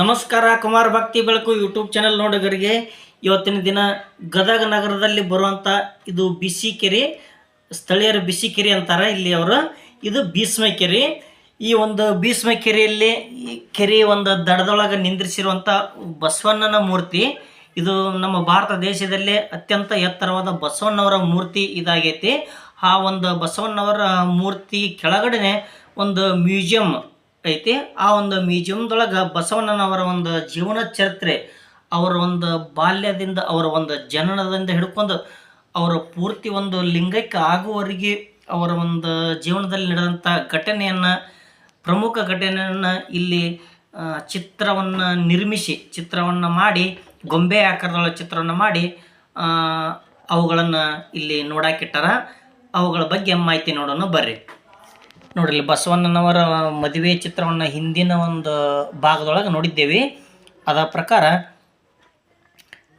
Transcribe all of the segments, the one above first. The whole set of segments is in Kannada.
ನಮಸ್ಕಾರ, ಕುಮಾರ್ ಭಕ್ತಿ ಬೆಳಕು ಯೂಟ್ಯೂಬ್ ಚಾನೆಲ್ ನೋಡೋಗರಿಗೆ. ಇವತ್ತಿನ ದಿನ ಗದಗ ನಗರದಲ್ಲಿ ಬರುವಂಥ ಇದು ಬಿಸಿ ಕೆರೆ ಸ್ಥಳೀಯರು ಬಿಸಿ ಕೆರೆ ಅಂತಾರೆ ಇಲ್ಲಿ ಅವರು. ಇದು ಭೀಸ್ಮ ಕೆರೆ ಈ ಒಂದು ಭೀಸ್ಮ ಕೆರೆಯಲ್ಲಿ ಕೆರೆ ಒಂದು ದಡದೊಳಗೆ ನಿಂದ್ರಿಸಿರುವಂಥ ಬಸವಣ್ಣನ ಮೂರ್ತಿ. ಇದು ನಮ್ಮ ಭಾರತ ದೇಶದಲ್ಲೇ ಅತ್ಯಂತ ಎತ್ತರವಾದ ಬಸವಣ್ಣವರ ಮೂರ್ತಿ ಇದಾಗೈತಿ. ಆ ಒಂದು ಬಸವಣ್ಣವರ ಮೂರ್ತಿ ಕೆಳಗಡೆ ಒಂದು ಮ್ಯೂಸಿಯಂ ಐತಿ. ಆ ಒಂದು ಮ್ಯೂಸಿಯಂದೊಳಗೆ ಬಸವಣ್ಣನವರ ಒಂದು ಜೀವನ ಚರಿತ್ರೆ, ಅವರ ಒಂದು ಬಾಲ್ಯದಿಂದ, ಅವರ ಒಂದು ಜನನದಿಂದ ಹಿಡ್ಕೊಂಡು ಅವರ ಪೂರ್ತಿ ಒಂದು ಲಿಂಗಕ್ಕೆ ಆಗುವವರೆಗೆ ಅವರ ಒಂದು ಜೀವನದಲ್ಲಿ ನಡೆದಂಥ ಘಟನೆಯನ್ನು, ಪ್ರಮುಖ ಘಟನೆಯನ್ನು ಇಲ್ಲಿ ಚಿತ್ರವನ್ನು ನಿರ್ಮಿಸಿ, ಚಿತ್ರವನ್ನು ಮಾಡಿ, ಗೊಂಬೆ ಆಕಾರದೊಳ ಚಿತ್ರವನ್ನು ಮಾಡಿ ಅವುಗಳನ್ನು ಇಲ್ಲಿ ನೋಡಾಕಿಟ್ಟಾರ. ಅವುಗಳ ಬಗ್ಗೆ ಮಾಹಿತಿ ನೋಡೋಣ, ಬರ್ರಿ. ನೋಡ್ರಿ ಬಸವಣ್ಣನವರ ಮದುವೆ ಚಿತ್ರವನ್ನು ಹಿಂದಿನ ಒಂದು ಭಾಗದೊಳಗೆ ನೋಡಿದ್ದೇವೆ. ಅದ ಪ್ರಕಾರ,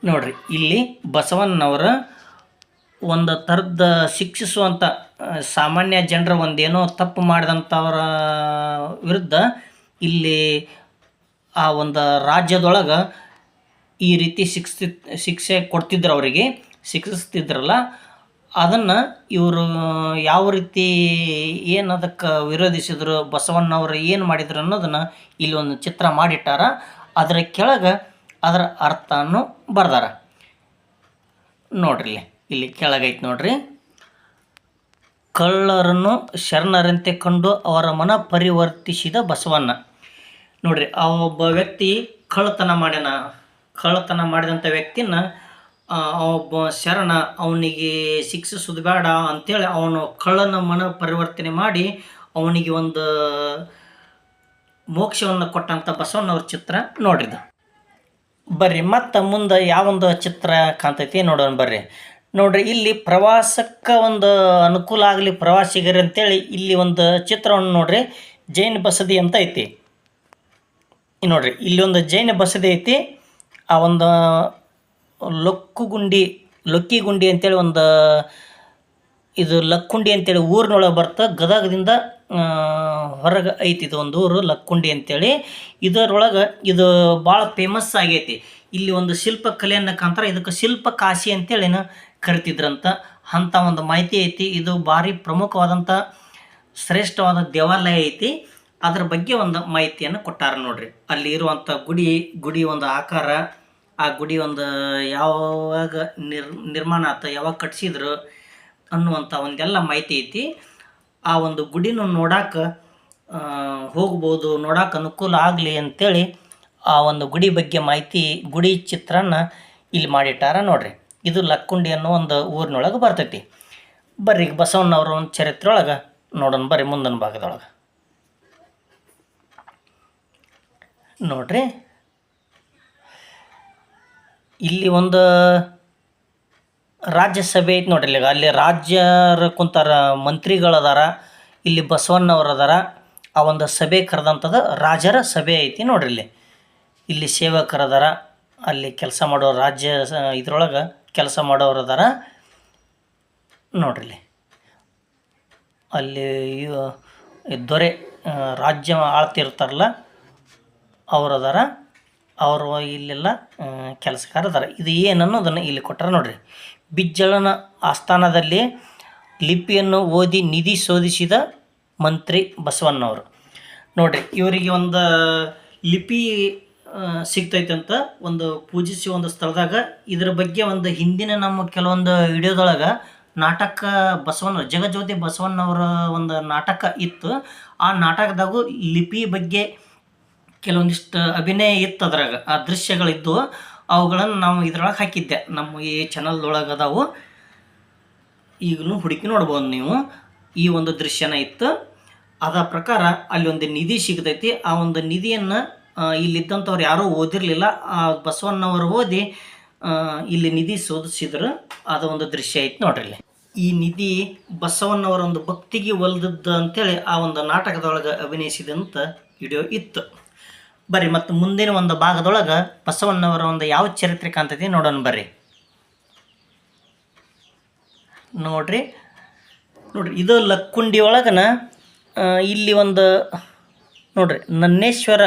ನೋಡ್ರಿ, ಇಲ್ಲಿ ಬಸವಣ್ಣನವರ ಒಂದು ಥರದ ಶಿಕ್ಷಿಸುವಂಥ ಸಾಮಾನ್ಯ ಜನರ ಒಂದೇನೋ ತಪ್ಪು ಮಾಡಿದಂಥವರ ವಿರುದ್ಧ ಇಲ್ಲಿ ಆ ಒಂದು ರಾಜ್ಯದೊಳಗೆ ಈ ರೀತಿ ಶಿಕ್ಷಿ ಶಿಕ್ಷೆ ಕೊಡ್ತಿದ್ರು ಅವರಿಗೆ. ಶಿಕ್ಷಿಸ್ತಿದ್ರಲ್ಲ ಅದನ್ನು ಇವರು ಯಾವ ರೀತಿ ಏನು ಅದಕ್ಕೆ ವಿರೋಧಿಸಿದ್ರು ಬಸವಣ್ಣವರು ಏನು ಮಾಡಿದ್ರು ಅನ್ನೋದನ್ನು ಇಲ್ಲಿ ಒಂದು ಚಿತ್ರ ಮಾಡಿಟ್ಟಾರ. ಅದರ ಕೆಳಗೆ ಅದರ ಅರ್ಥವನ್ನು ಬರ್ದಾರ. ನೋಡ್ರಿ ಇಲ್ಲಿ ಇಲ್ಲಿ ಕೆಳಗೈತೆ ನೋಡ್ರಿ. ಕಳ್ಳರನ್ನು ಶರಣರಂತೆ ಕಂಡು ಅವರ ಮನ ಪರಿವರ್ತಿಸಿದ ಬಸವಣ್ಣ. ನೋಡ್ರಿ, ಆ ಒಬ್ಬ ವ್ಯಕ್ತಿ ಕಳ್ಳತನ ಮಾಡ್ಯಾನ. ಕಳ್ಳತನ ಮಾಡಿದಂಥ ವ್ಯಕ್ತಿನ ಒಬ್ಬ ಶರಣ ಅವನಿಗೆ ಶಿಕ್ಷಿಸೋದು ಬೇಡ ಅಂಥೇಳಿ ಅವನು ಕಳ್ಳನ ಮನ ಪರಿವರ್ತನೆ ಮಾಡಿ ಅವನಿಗೆ ಒಂದು ಮೋಕ್ಷವನ್ನು ಕೊಟ್ಟಂಥ ಬಸವಣ್ಣವ್ರ ಚಿತ್ರ ನೋಡ್ರಿದು ಬರ್ರಿ, ಮತ್ತು ಮುಂದೆ ಯಾವೊಂದು ಚಿತ್ರ ಕಾಣ್ತೈತಿ ನೋಡೋಣ ಬರ್ರಿ. ನೋಡ್ರಿ, ಇಲ್ಲಿ ಪ್ರವಾಸಕ್ಕೆ ಒಂದು ಅನುಕೂಲ ಆಗಲಿ ಪ್ರವಾಸಿಗರು ಅಂತೇಳಿ ಇಲ್ಲಿ ಒಂದು ಚಿತ್ರವನ್ನು ನೋಡ್ರಿ. ಜೈನ ಬಸದಿ ಅಂತ ಐತಿ. ನೋಡ್ರಿ, ಇಲ್ಲಿ ಒಂದು ಜೈನ ಬಸದಿ ಐತಿ. ಆ ಒಂದು ಲೊಕ್ಕುಗುಂಡಿ, ಲೊಕ್ಕಿಗುಂಡಿ ಅಂತೇಳಿ ಒಂದು, ಇದು ಲಕ್ಕುಂಡಿ ಅಂತೇಳಿ ಊರಿನೊಳಗೆ ಬರ್ತಾ, ಗದಗದಿಂದ ಹೊರಗೆ ಐತಿ ಇದು ಒಂದು ಊರು, ಲಕ್ಕುಂಡಿ ಅಂತೇಳಿ. ಇದರೊಳಗೆ ಇದು ಭಾಳ ಫೇಮಸ್ ಆಗೈತಿ. ಇಲ್ಲಿ ಒಂದು ಶಿಲ್ಪ ಶಿಲ್ಪಕಲೆಯನ್ನು ಕಾಣ್ತಾರೆ, ಇದಕ್ಕೆ ಶಿಲ್ಪ ಕಾಶಿ ಅಂತೇಳಿನ ಕರಿತಿದ್ರಂತ. ಅಂಥ ಒಂದು ಮಾಹಿತಿ ಐತಿ. ಇದು ಭಾರಿ ಪ್ರಮುಖವಾದಂಥ ಶ್ರೇಷ್ಠವಾದ ದೇವಾಲಯ ಐತಿ. ಅದ್ರ ಬಗ್ಗೆ ಒಂದು ಮಾಹಿತಿಯನ್ನು ಕೊಟ್ಟಾರ ನೋಡ್ರಿ. ಅಲ್ಲಿ ಇರುವಂಥ ಗುಡಿ ಗುಡಿ ಒಂದು ಆಕಾರ ಆ ಗುಡಿ ಒಂದು ಯಾವಾಗ ನಿರ್, ನಿರ್ಮಾಣ ಆತ, ಯಾವಾಗ ಕಟ್ಸಿದ್ರು ಅನ್ನುವಂಥ ಒಂದೆಲ್ಲ ಮಾಹಿತಿ ಐತಿ. ಆ ಒಂದು ಗುಡಿನ ನೋಡಾಕ ಹೋಗ್ಬೋದು ನೋಡಕ್ಕೆ ಅನುಕೂಲ ಆಗಲಿ ಅಂತೇಳಿ ಆ ಒಂದು ಗುಡಿ ಬಗ್ಗೆ ಮಾಹಿತಿ, ಗುಡಿ ಚಿತ್ರನ ಇಲ್ಲಿ ಮಾಡಿಟ್ಟಾರ ನೋಡ್ರಿ. ಇದು ಲಕ್ಕುಂಡಿ ಅನ್ನೋ ಒಂದು ಊರಿನೊಳಗೆ ಬರ್ತೈತಿ. ಬರ್ರಿ ಬಸವಣ್ಣವ್ರ ಒಂದು ಚರಿತ್ರೆ ಒಳಗೆ ನೋಡೋಣ ಬರ್ರಿ ಮುಂದಿನ ಭಾಗದೊಳಗೆ. ನೋಡ್ರಿ. ಇಲ್ಲಿ ಒಂದು ರಾಜ್ಯಸಭೆ ಐತಿ ನೋಡ್ರಿ ಇಲ್ಲಿ ಅಲ್ಲಿ ರಾಜ್ಯರು ಕುಂತಾರ ಮಂತ್ರಿಗಳದಾರ, ಇಲ್ಲಿ ಬಸವಣ್ಣವ್ರು ಅದಾರ ಆ ಒಂದು ಸಭೆ ಕರೆದಂಥದ್ದು ರಾಜರ ಸಭೆ ಐತಿ ನೋಡ್ರಿ ಇಲ್ಲಿ. ಇಲ್ಲಿ ಸೇವಕರದಾರ, ಅಲ್ಲಿ ಕೆಲಸ ಮಾಡೋ ರಾಜ್ಯ ಇದ್ರೊಳಗೆ ಕೆಲಸ ಮಾಡೋರು ಅದಾರ ನೋಡ್ರಿ ಅಲ್ಲಿ ದೊರೆ ರಾಜ್ಯ ಆಳ್ತಿರ್ತಾರಲ್ಲ ಅವ್ರು ಅದಾರ ಅವರು ಇಲ್ಲೆಲ್ಲ ಕೆಲಸಗಾರ ಅದಾರ. ಇದು ಏನು ಅನ್ನೋದನ್ನು ಇಲ್ಲಿ ಕೊಟ್ಟರೆ ನೋಡ್ರಿ. ಬಿಜ್ಜಳನ ಆಸ್ಥಾನದಲ್ಲಿ ಲಿಪಿಯನ್ನು ಓದಿ ನಿಧಿ ಶೋಧಿಸಿದ ಮಂತ್ರಿ ಬಸವಣ್ಣವರು. ನೋಡ್ರಿ, ಇವರಿಗೆ ಒಂದು ಲಿಪಿ ಸಿಗ್ತೈತೆ ಅಂತ ಒಂದು ಪೂಜಿಸಿ ಒಂದು ಸ್ಥಳದಾಗ, ಇದ್ರ ಬಗ್ಗೆ ಒಂದು ಹಿಂದಿನ ನಮ್ಮ ಕೆಲವೊಂದು ವಿಡಿಯೋದೊಳಗೆ ನಾಟಕ ಬಸವಣ್ಣ, ಜಗಜ್ಯೋತಿ ಬಸವಣ್ಣವರ ಒಂದು ನಾಟಕ ಇತ್ತು. ಆ ನಾಟಕದಾಗೂ ಲಿಪಿ ಬಗ್ಗೆ ಕೆಲವೊಂದಿಷ್ಟು ಅಭಿನಯ ಇತ್ತು ಅದ್ರಾಗ. ಆ ದೃಶ್ಯಗಳಿದ್ದು ಅವುಗಳನ್ನು ನಾವು ಇದ್ರೊಳಗೆ ಹಾಕಿದ್ದೆ. ನಮ್ಮ ಈ ಚಾನಲ್ದೊಳಗೆ ಅದಾವು ಈಗಲೂ ಹುಡುಕಿ ನೋಡ್ಬೋದು ನೀವು. ಈ ಒಂದು ದೃಶ್ಯನ ಇತ್ತು. ಅದರ ಪ್ರಕಾರ ಅಲ್ಲಿ ಒಂದು ನಿಧಿ ಸಿಗ್ತೈತಿ. ಆ ಒಂದು ನಿಧಿಯನ್ನು ಇಲ್ಲಿದ್ದಂಥವ್ರು ಯಾರೂ ಓದಿರಲಿಲ್ಲ. ಆ ಬಸವಣ್ಣವರು ಓದಿ ಇಲ್ಲಿ ನಿಧಿ ಶೋಧಿಸಿದ್ರು. ಅದ ಒಂದು ದೃಶ್ಯ ಐತಿ ನೋಡ್ರಿ ಈ ನಿಧಿ ಬಸವಣ್ಣವರ ಒಂದು ಭಕ್ತಿಗೆ ಒಲ್ದದ್ದು ಅಂತೇಳಿ ಆ ಒಂದು ನಾಟಕದೊಳಗೆ ಅಭಿನಯಿಸಿದಂಥ ವಿಡಿಯೋ ಇತ್ತು. ಬರ್ರಿ, ಮತ್ತು ಮುಂದಿನ ಒಂದು ಭಾಗದೊಳಗೆ ಬಸವಣ್ಣವರ ಒಂದು ಯಾವ ಚರಿತ್ರೆ ಕಾಣ್ತೈತಿ ನೋಡೋಣ ಬರ್ರಿ. ನೋಡ್ರಿ ನೋಡ್ರಿ, ಇದು ಲಕ್ಕುಂಡಿ ಒಳಗನ ಇಲ್ಲಿ ಒಂದು, ನೋಡ್ರಿ, ನನ್ನೇಶ್ವರ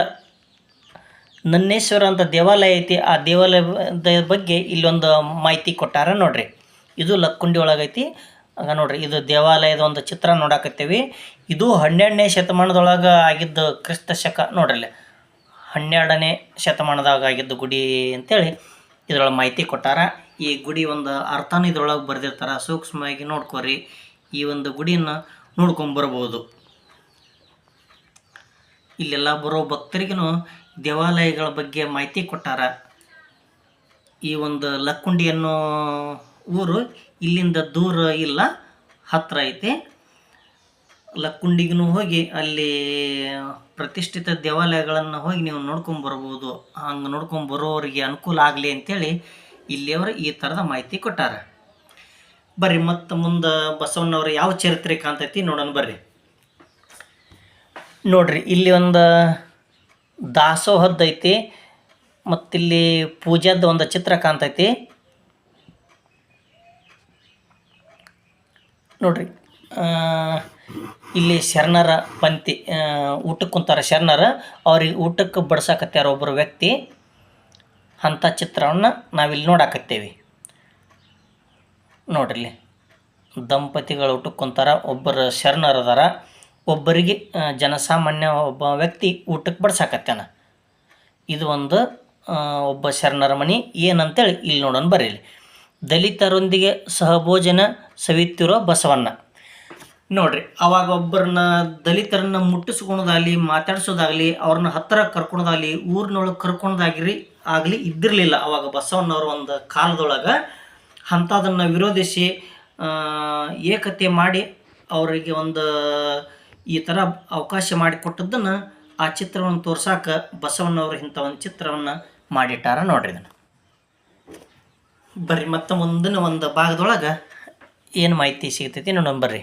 ನನ್ನೇಶ್ವರ ಅಂತ ದೇವಾಲಯ ಐತಿ, ಆ ದೇವಾಲಯದ ಬಗ್ಗೆ ಇಲ್ಲೊಂದು ಮಾಹಿತಿ ಕೊಟ್ಟಾರ ನೋಡ್ರಿ. ಇದು ಲಕ್ಕುಂಡಿ ಒಳಗೈತಿ ಆಗ ನೋಡ್ರಿ, ಇದು ದೇವಾಲಯದ ಒಂದು ಚಿತ್ರ ನೋಡಾಕತ್ತೀವಿ. ಇದು ಹನ್ನೆರಡನೇ ಶತಮಾನದೊಳಗೆ ಆಗಿದ್ದು ಕ್ರಿಸ್ತ ಶಕ ನೋಡ್ರಿ. ಹನ್ನೆರಡನೇ ಶತಮಾನದಾಗ ಆಗಿದ್ದು ಗುಡಿ ಅಂತೇಳಿ ಇದ್ರೊಳಗೆ ಮಾಹಿತಿ ಕೊಟ್ಟಾರ. ಈ ಗುಡಿ ಒಂದು ಅರ್ಥನ ಇದ್ರೊಳಗೆ ಬರೆದಿರ್ತಾರೆ. ಸೂಕ್ಷ್ಮವಾಗಿ ನೋಡ್ಕೊರಿ. ಈ ಒಂದು ಗುಡಿಯನ್ನು ನೋಡ್ಕೊಂಬರ್ಬೋದು ಇಲ್ಲೆಲ್ಲ ಬರೋ ಭಕ್ತರಿಗೂ ದೇವಾಲಯಗಳ ಬಗ್ಗೆ ಮಾಹಿತಿ ಕೊಟ್ಟಾರ. ಈ ಒಂದು ಲಕ್ಕುಂಡಿ ಅನ್ನೋ ಊರು ಇಲ್ಲಿಂದ ದೂರ ಇಲ್ಲ ಹತ್ತಿರ ಐತಿ. ಲಕ್ಕುಂಡಿಗೂ ಹೋಗಿ ಅಲ್ಲಿ ಪ್ರತಿಷ್ಠಿತ ದೇವಾಲಯಗಳನ್ನು ಹೋಗಿ ನೀವು ನೋಡ್ಕೊಂಡು ಬರ್ಬೋದು. ಹಂಗೆ ನೋಡ್ಕೊಂಡು ಬರೋರಿಗೆ ಅನುಕೂಲ ಆಗಲಿ ಅಂತೇಳಿ ಇಲ್ಲಿಯವರು ಈ ಥರದ ಮಾಹಿತಿ ಕೊಟ್ಟಾರ. ಬರ್ರಿ, ಮತ್ತು ಮುಂದೆ ಬಸವಣ್ಣವ್ರ ಯಾವ ಚರಿತ್ರೆ ಕಾಣ್ತೈತಿ ನೋಡೋಣ ಬರ್ರಿ. ನೋಡ್ರಿ, ಇಲ್ಲಿ ಒಂದು ದಾಸೋಹದ್ದು ಐತಿ ಮತ್ತಿಲ್ಲಿ ಪೂಜಾದ ಒಂದು ಚಿತ್ರ ಕಾಣ್ತೈತಿ. ನೋಡ್ರಿ ಇಲ್ಲಿ ಶರಣರ ಪಂಕ್ತಿ ಊಟಕ್ಕೆ ಕುಂತಾರ ಶರಣರ, ಅವ್ರಿಗೆ ಊಟಕ್ಕೆ ಬಡ್ಸಕತ್ತಾರ ಒಬ್ಬರು ವ್ಯಕ್ತಿ. ಅಂಥ ಚಿತ್ರವನ್ನು ನಾವಿಲ್ಲಿ ನೋಡಾಕತ್ತೇವೆ. ನೋಡ್ರಿ ದಂಪತಿಗಳು ಊಟಕ್ಕೆ ಕುಂತಾರ, ಒಬ್ಬರು ಶರಣರದಾರ ಒಬ್ಬರಿಗೆ ಜನಸಾಮಾನ್ಯ ಒಬ್ಬ ವ್ಯಕ್ತಿ ಊಟಕ್ಕೆ ಬಡ್ಸಾಕತ್ತಾನ. ಇದು ಒಂದು ಒಬ್ಬ ಶರಣರ ಮನೆ. ಏನಂತೇಳಿ ಇಲ್ಲಿ ನೋಡೋಣ ಬರೀಲಿ ದಲಿತರೊಂದಿಗೆ ಸಹಭೋಜನ ಸವಿತಿರೋ ಬಸವಣ್ಣ. ನೋಡ್ರಿ, ಅವಾಗ ಒಬ್ಬರನ್ನ ದಲಿತರನ್ನ ಮುಟ್ಟಿಸ್ಕೊಳೋದಾಗಲಿ ಮಾತಾಡ್ಸೋದಾಗಲಿ ಅವ್ರನ್ನ ಹತ್ತಿರ ಕರ್ಕೊಳೋದಾಗಲಿ ಊರಿನೊಳಗೆ ಕರ್ಕೊಳೋದಾಗಿರಿ ಆಗಲಿ ಇದ್ದಿರಲಿಲ್ಲ. ಅವಾಗ ಬಸವಣ್ಣವ್ರ ಒಂದು ಕಾಲದೊಳಗೆ ಅಂಥದನ್ನು ವಿರೋಧಿಸಿ ಏಕತೆ ಮಾಡಿ ಅವರಿಗೆ ಒಂದು ಈ ಥರ ಅವಕಾಶ ಮಾಡಿಕೊಟ್ಟದ್ದನ್ನು ಆ ಚಿತ್ರವನ್ನು ತೋರ್ಸಾಕ ಬಸವಣ್ಣವ್ರ ಇಂಥ ಒಂದು ಚಿತ್ರವನ್ನು ಮಾಡಿಟ್ಟಾರ ನೋಡ್ರಿ ಇದನ್ನು. ಬರ್ರಿ, ಮತ್ತೆ ಮುಂದಿನ ಒಂದು ಭಾಗದೊಳಗೆ ಏನು ಮಾಹಿತಿ ಸಿಗ್ತೈತಿ ನೋಡೋಣ ಬರ್ರಿ.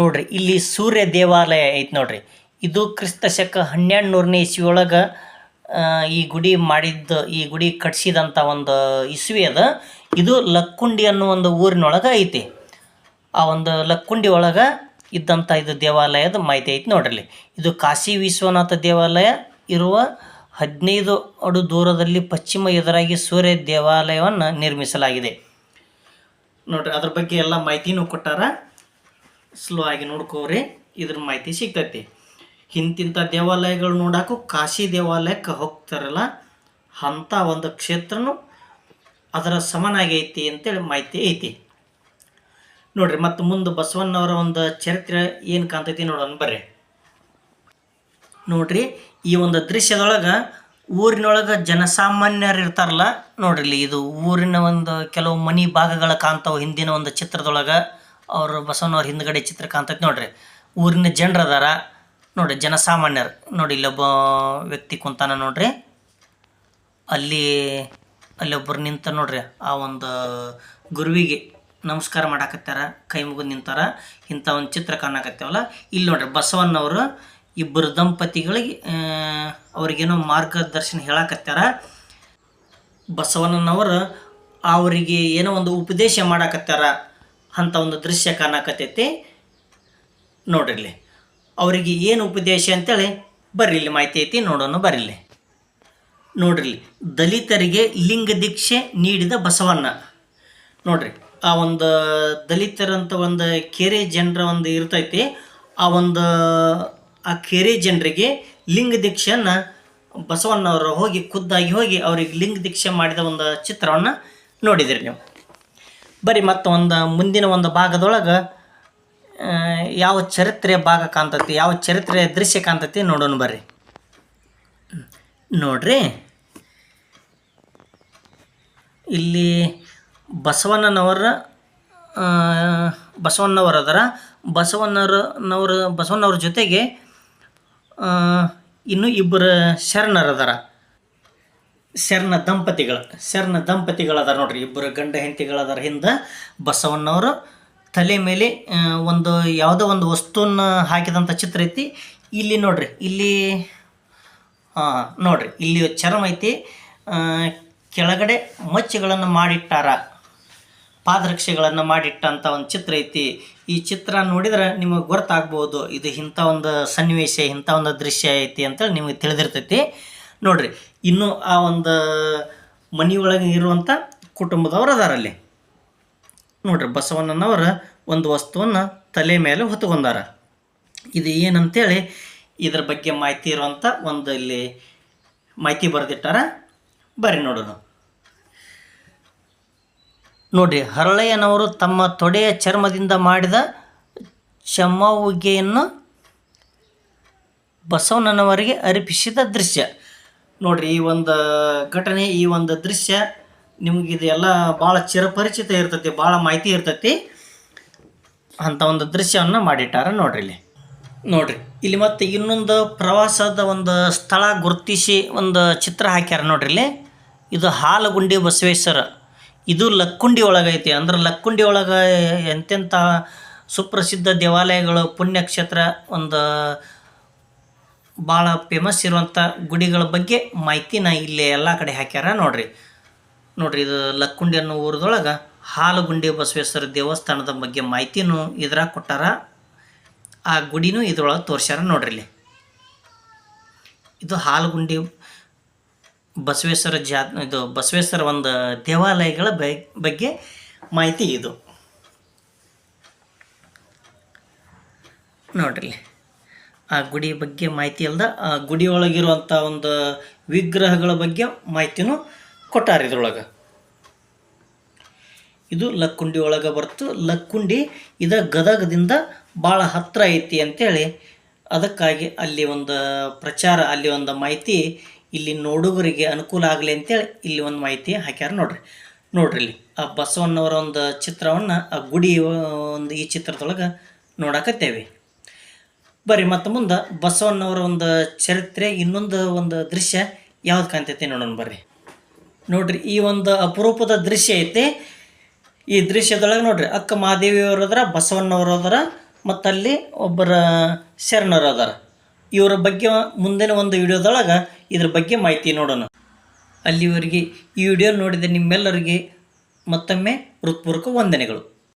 ನೋಡ್ರಿ, ಇಲ್ಲಿ ಸೂರ್ಯ ದೇವಾಲಯ ಐತಿ ನೋಡ್ರಿ. ಇದು ಕ್ರಿಸ್ತ ಶಕ ಹನ್ನೆರಡು ನೂರನೇ ಇಸ್ವಿ ಒಳಗೆ ಈ ಗುಡಿ ಮಾಡಿದ್ದು, ಈ ಗುಡಿ ಕಟ್ಸಿದಂಥ ಒಂದು ಇಸ್ವಿ ಅದ. ಇದು ಲಕ್ಕುಂಡಿ ಅನ್ನೋ ಒಂದು ಊರಿನೊಳಗೆ ಐತಿ. ಆ ಒಂದು ಲಕ್ಕುಂಡಿ ಒಳಗೆ ಇದ್ದಂಥ ಇದು ದೇವಾಲಯದ ಮಾಹಿತಿ ಐತಿ ನೋಡ್ರಿ. ಇದು ಕಾಶಿ ವಿಶ್ವನಾಥ ದೇವಾಲಯ, ಇರುವ ಹದಿನೈದು ಅಡು ದೂರದಲ್ಲಿ ಪಶ್ಚಿಮ ಎದುರಾಗಿ ಸೂರ್ಯ ದೇವಾಲಯವನ್ನು ನಿರ್ಮಿಸಲಾಗಿದೆ. ನೋಡ್ರಿ, ಅದ್ರ ಬಗ್ಗೆ ಎಲ್ಲ ಮಾಹಿತಿನೂ ಕೊಟ್ಟಾರ. ಸ್ಲೋ ಆಗಿ ನೋಡ್ಕೋರಿ ಇದ್ರ ಮಾಹಿತಿ ಸಿಗ್ತೈತಿ. ಇಂತಿಂಥ ದೇವಾಲಯಗಳು ನೋಡಕ್ಕೂ ಕಾಶಿ ದೇವಾಲಯಕ್ಕೆ ಹೋಗ್ತಾರಲ್ಲ ಅಂಥ ಒಂದು ಕ್ಷೇತ್ರನೂ ಅದರ ಸಮನಾಗಿ ಐತಿ ಅಂತೇಳಿ ಮಾಹಿತಿ ಐತಿ. ನೋಡ್ರಿ, ಮತ್ತು ಮುಂದೆ ಬಸವಣ್ಣವರ ಒಂದು ಚರಿತ್ರೆ ಏನು ಕಾಣ್ತೈತಿ ನೋಡೋಣ ಬರ್ರಿ. ನೋಡ್ರಿ, ಈ ಒಂದು ದೃಶ್ಯದೊಳಗೆ ಊರಿನೊಳಗೆ ಜನಸಾಮಾನ್ಯರು ಇರ್ತಾರಲ್ಲ, ನೋಡ್ರಿ ಇಲ್ಲಿ ಇದು ಊರಿನ ಒಂದು ಕೆಲವು ಮನಿ ಭಾಗಗಳ ಕಾಣ್ತಾವೆ ಹಿಂದಿನ ಒಂದು ಚಿತ್ರದೊಳಗೆ. ಅವರು ಬಸವನವ್ರ ಹಿಂದ್ಗಡೆ ಚಿತ್ರ ಕಾಣ್ತೈತಿ ನೋಡ್ರಿ, ಊರಿನ ಜನರು ಅದಾರ ನೋಡ್ರಿ ಜನಸಾಮಾನ್ಯರು ನೋಡಿ ಇಲ್ಲೊಬ್ಬ ವ್ಯಕ್ತಿ ಕುಂತಾನ ನೋಡ್ರಿ. ಅಲ್ಲಿ ಅಲ್ಲೊಬ್ಬರು ನಿಂತ ನೋಡ್ರಿ, ಆ ಒಂದು ಗುರುವಿಗೆ ನಮಸ್ಕಾರ ಮಾಡಾಕತ್ತಾರ, ಕೈ ಮುಗಿದು ನಿಂತಾರ, ಇಂಥ ಒಂದು ಚಿತ್ರ ಕಾಣಕತ್ತೇವಲ್ಲ. ಇಲ್ಲಿ ನೋಡ್ರಿ ಬಸವಣ್ಣವರು ಇಬ್ಬರು ದಂಪತಿಗಳಿಗೆ ಅವ್ರಿಗೇನೋ ಮಾರ್ಗದರ್ಶನ ಹೇಳಾಕತ್ತಾರ. ಬಸವಣ್ಣನವರು ಅವರಿಗೆ ಏನೋ ಒಂದು ಉಪದೇಶ ಮಾಡಾಕತ್ತಾರ. ಅಂಥ ಒಂದು ದೃಶ್ಯ ಕಾಣಕತ್ತೈತಿ. ನೋಡಿರಲಿ. ಅವರಿಗೆ ಏನು ಉಪದೇಶ ಅಂತೇಳಿ ಬರ್ರಿ ಇಲ್ಲಿ ಮಾಹಿತಿ ಐತಿ ನೋಡೋಣ ನೋಡಿರಿ ನೋಡ್ರಿ ದಲಿತರಿಗೆ ಲಿಂಗ ದೀಕ್ಷೆ ನೀಡಿದ ಬಸವಣ್ಣ. ನೋಡ್ರಿ, ಆ ಒಂದು ದಲಿತರಂತ ಒಂದು ಕೆರೆ ಜನರ ಒಂದು ಇರ್ತೈತಿ, ಆ ಒಂದು, ಆ ಕೆರೆ ಜನರಿಗೆ ಲಿಂಗ ದೀಕ್ಷೆಯನ್ನು ಬಸವಣ್ಣವರು ಹೋಗಿ ಖುದ್ದಾಗಿ ಹೋಗಿ ಅವ್ರಿಗೆ ಲಿಂಗ ದೀಕ್ಷೆ ಮಾಡಿದ ಒಂದು ಚಿತ್ರವನ್ನು ನೋಡಿದಿರಿ ನೀವು. ಬರೀ ಮತ್ತು ಒಂದು ಮುಂದಿನ ಒಂದು ಭಾಗದೊಳಗೆ ಯಾವ ಚರಿತ್ರೆ ಭಾಗ ಕಾಣ್ತೈತಿ, ಯಾವ ಚರಿತ್ರೆ ದೃಶ್ಯ ಕಾಣ್ತೈತಿ ನೋಡೋಣ ಬರ್ರಿ. ನೋಡ್ರಿ, ಇಲ್ಲಿ ಬಸವಣ್ಣನವರ ಬಸವಣ್ಣವರ ಅದರ ಬಸವಣ್ಣರನವ್ರ ಬಸವಣ್ಣವ್ರ ಜೊತೆಗೆ ಇನ್ನೂ ಇಬ್ಬರು ಶರಣರದಾರ. ಶರಣ ದಂಪತಿಗಳು, ಶರಣ ದಂಪತಿಗಳದಾರ ನೋಡ್ರಿ, ಇಬ್ಬರು ಗಂಡ ಹೆಂಡತಿಗಳದಾರ ಹಿಂದೆ ಬಸವಣ್ಣವರು. ತಲೆ ಮೇಲೆ ಒಂದು ಯಾವುದೋ ಒಂದು ವಸ್ತುವನ್ನು ಹಾಕಿದಂಥ ಚಿತ್ರ ಐತಿ. ಇಲ್ಲಿ ನೋಡ್ರಿ, ಇಲ್ಲಿ ಹಾಂ ನೋಡ್ರಿ, ಇಲ್ಲಿ ಚರಮ ಐತಿ. ಕೆಳಗಡೆ ಮಚ್ಚೆಗಳನ್ನು ಮಾಡಿಟ್ಟಾರ. ಪಾದರಕ್ಷೆಗಳನ್ನು ಮಾಡಿಟ್ಟಂಥ ಒಂದು ಚಿತ್ರ ಐತಿ. ಈ ಚಿತ್ರ ನೋಡಿದ್ರೆ ನಿಮಗೆ ಗೊತ್ತಾಗ್ಬೋದು, ಇದು ಇಂಥ ಒಂದು ಸನ್ನಿವೇಶ, ಇಂಥ ಒಂದು ದೃಶ್ಯ ಐತಿ ಅಂತೇಳಿ ನಿಮಗೆ ತಿಳಿದಿರ್ತೈತಿ. ನೋಡ್ರಿ ಇನ್ನೂ ಆ ಒಂದು ಮನೆಯೊಳಗೆ ಇರುವಂಥ ಕುಟುಂಬದವರು ಅದಾರಲ್ಲಿ ನೋಡ್ರಿ ಬಸವಣ್ಣನವರು ಒಂದು ವಸ್ತುವನ್ನು ತಲೆ ಮೇಲೆ ಹೊತ್ಕೊಂಡಾರ. ಇದು ಏನಂತೇಳಿ ಇದ್ರ ಬಗ್ಗೆ ಮಾಹಿತಿ ಇರುವಂಥ ಒಂದು ಇಲ್ಲಿ ಮಾಹಿತಿ ಬರೆದಿಟ್ಟಾರ. ಬರ್ರಿ ನೋಡೋಣ. ನೋಡ್ರಿ ಹರಳಯ್ಯನವರು ತಮ್ಮ ತೊಡೆಯ ಚರ್ಮದಿಂದ ಮಾಡಿದ ಚಮ್ಮವುಗೆಯನ್ನು ಬಸವಣ್ಣನವರಿಗೆ ಅರ್ಪಿಸಿದ ದೃಶ್ಯ. ನೋಡ್ರಿ, ಈ ಒಂದು ಘಟನೆ, ಈ ಒಂದು ದೃಶ್ಯ ನಿಮ್ಗೆ ಇದೆಲ್ಲ ಭಾಳ ಚಿರಪರಿಚಿತ ಇರ್ತೈತಿ ಭಾಳ ಮಾಹಿತಿ ಇರ್ತೈತಿ. ಅಂತ ಒಂದು ದೃಶ್ಯವನ್ನು ಮಾಡಿಟ್ಟಾರ ನೋಡ್ರಿ ಇಲ್ಲಿ. ನೋಡ್ರಿ, ಇಲ್ಲಿ ಮತ್ತೆ ಇನ್ನೊಂದು ಪ್ರವಾಸದ ಒಂದು ಸ್ಥಳ ಗುರುತಿಸಿ ಒಂದು ಚಿತ್ರ ಹಾಕ್ಯಾರ ನೋಡ್ರಿ ಇಲ್ಲಿ. ಇದು ಹಾಲಗುಂಡಿ ಬಸವೇಶ್ವರ. ಇದು ಲಕ್ಕುಂಡಿ ಒಳಗೈತಿ ಅಂದ್ರೆ ಲಕ್ಕುಂಡಿ ಒಳಗೆ ಎಂತೆಂಥ ಸುಪ್ರಸಿದ್ಧ ದೇವಾಲಯಗಳು, ಪುಣ್ಯಕ್ಷೇತ್ರ, ಒಂದು ಭಾಳ ಫೇಮಸ್ ಇರುವಂಥ ಗುಡಿಗಳ ಬಗ್ಗೆ ಮಾಹಿತಿನ ಇಲ್ಲಿ ಎಲ್ಲ ಕಡೆ ಹಾಕ್ಯಾರ. ನೋಡ್ರಿ ನೋಡ್ರಿ ಇದು ಲಕ್ಕುಂಡಿ ಅನ್ನೋ ಊರದೊಳಗೆ ಹಾಲುಗುಂಡಿ ಬಸವೇಶ್ವರ ದೇವಸ್ಥಾನದ ಬಗ್ಗೆ ಮಾಹಿತಿನೂ ಇದ್ರಾಗ ಕೊಟ್ಟಾರ. ಆ ಗುಡಿನೂ ಇದ್ರೊಳಗೆ ತೋರ್ಸ್ಯಾರ ನೋಡ್ರಿ ಇಲ್ಲಿ. ಇದು ಹಾಲುಗುಂಡಿ ಬಸವೇಶ್ವರ ಜಾ, ಇದು ಬಸವೇಶ್ವರ ಒಂದು ದೇವಾಲಯಗಳ ಬಗ್- ಬಗ್ಗೆ ಮಾಹಿತಿ ಇದು. ನೋಡ್ರಿ. ಆ ಗುಡಿ ಬಗ್ಗೆ ಮಾಹಿತಿ ಅಲ್ಲದ ಆ ಗುಡಿ ಒಳಗಿರುವಂಥ ಒಂದು ವಿಗ್ರಹಗಳ ಬಗ್ಗೆ ಮಾಹಿತಿನೂ ಕೊಟ್ಟಾರ ಇದ್ರೊಳಗೆ. ಇದು ಲಕ್ಕುಂಡಿ ಒಳಗೆ ಬರ್ತು ಲಕ್ಕುಂಡಿ ಇದ ಗದಗದಿಂದ ಭಾಳ ಹತ್ತಿರ ಐತಿ ಅಂತೇಳಿ ಅದಕ್ಕಾಗಿ ಅಲ್ಲಿ ಒಂದು ಪ್ರಚಾರ, ಅಲ್ಲಿ ಒಂದು ಮಾಹಿತಿ ಇಲ್ಲಿ ನೋಡುಗರಿಗೆ ಅನುಕೂಲ ಆಗಲಿ ಅಂತೇಳಿ ಇಲ್ಲಿ ಒಂದು ಮಾಹಿತಿ ಹಾಕ್ಯಾರ ನೋಡ್ರಿ. ನೋಡ್ರಿ ಇಲ್ಲಿ ಆ ಬಸವಣ್ಣವರ ಒಂದು ಚಿತ್ರವನ್ನು ಆ ಗುಡಿ ಒಂದು ಈ ಚಿತ್ರದೊಳಗೆ ನೋಡಕತ್ತೇವೆ. ಬರ್ರಿ, ಮತ್ತು ಮುಂದೆ ಬಸವಣ್ಣವರ ಒಂದು ಚರಿತ್ರೆ, ಇನ್ನೊಂದು ಒಂದು ದೃಶ್ಯ ಯಾವ್ದು ಕಾಣ್ತೈತಿ ನೋಡೋಣ ಬರ್ರಿ. ನೋಡ್ರಿ, ಈ ಒಂದು ಅಪರೂಪದ ದೃಶ್ಯ ಐತಿ. ಈ ದೃಶ್ಯದೊಳಗೆ ನೋಡ್ರಿ, ಅಕ್ಕ ಮಹಾದೇವಿಯವರು ಬಸವಣ್ಣವರದ್ರ ಬಸವಣ್ಣವರು ಮತ್ತು ಅಲ್ಲಿ ಒಬ್ಬರ ಶರಣರು ಇವರ ಬಗ್ಗೆ ಮುಂದಿನ ಒಂದು ವಿಡಿಯೋದೊಳಗೆ ಇದ್ರ ಬಗ್ಗೆ ಮಾಹಿತಿ ನೋಡೋಣ. ಅಲ್ಲಿವರೆಗೆ ಈ ವಿಡಿಯೋ ನೋಡಿದ ನಿಮ್ಮೆಲ್ಲರಿಗೆ ಮತ್ತೊಮ್ಮೆ ಹೃತ್ಪೂರ್ವಕ ವಂದನೆಗಳು.